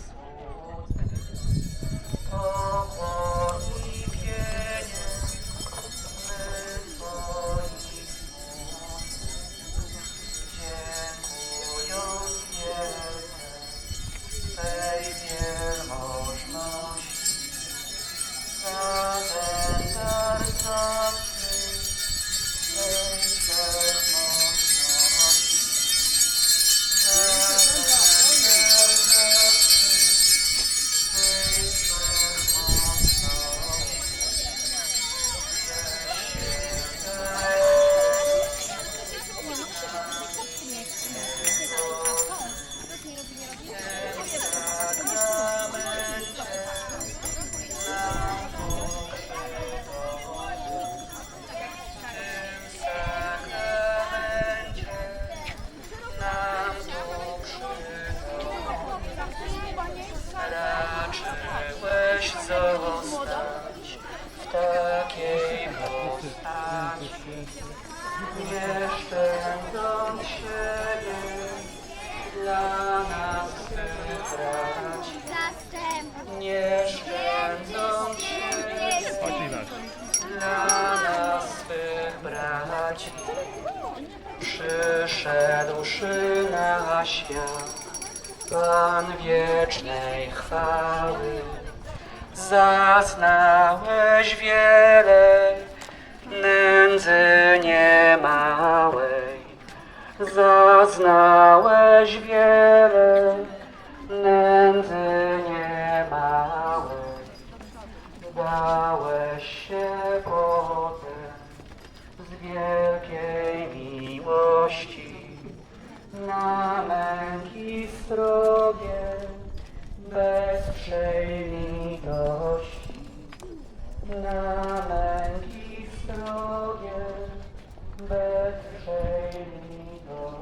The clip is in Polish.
Thanks. Nie szczędząc siebie dla nas wybrać, nie szczędząc siebie dla nas swych braci. Przyszedłszy na świat, Pan wiecznej chwały, zaznałeś wiele nędzy niemałej. Zaznałeś wiele nędzy niemałej. Dałeś się potem z wielkiej miłości na męki strogie bez litości. Na męki strogie bez litości.